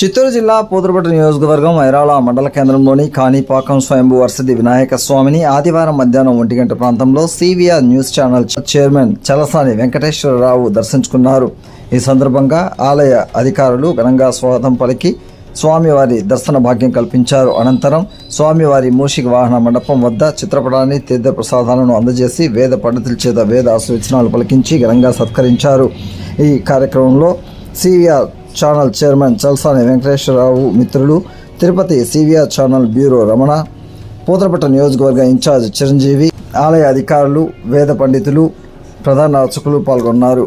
చిత్తూరు జిల్లా పూతరపట్టు నియోజకవర్గం ఐరాల మండల కేంద్రంలోని కాణిపాకం స్వయంభు వరసది వినాయక స్వామిని ఆదివారం మధ్యాహ్నం ఒంటి గంట ప్రాంతంలో CVR news channel chairman Chalasani Venkateswararao దర్శించుకున్నారు. ఈ సందర్భంగా ఆలయ అధికారులు ఘనంగా స్వాగతం పలికి స్వామివారి దర్శన భాగ్యం కల్పించారు. అనంతరం స్వామివారి మూషిక వాహన మండపం వద్ద చిత్రపటాన్ని తీర్థ ప్రసాదాలను అందజేసి వేద పండితుల చేత వేద ఆశీర్వచనాలు పలికించి ఘనంగా సత్కరించారు. ఈ కార్యక్రమంలో CVR channel chairman Chalasani Venkateswararao మిత్రులు Tirupati CVR channel bureau Ramana Puthalapattu నియోజకవర్గ ఇన్ఛార్జ్ చిరంజీవి ఆలయ అధికారులు వేద పండితులు ప్రధాన అర్చకులు పాల్గొన్నారు.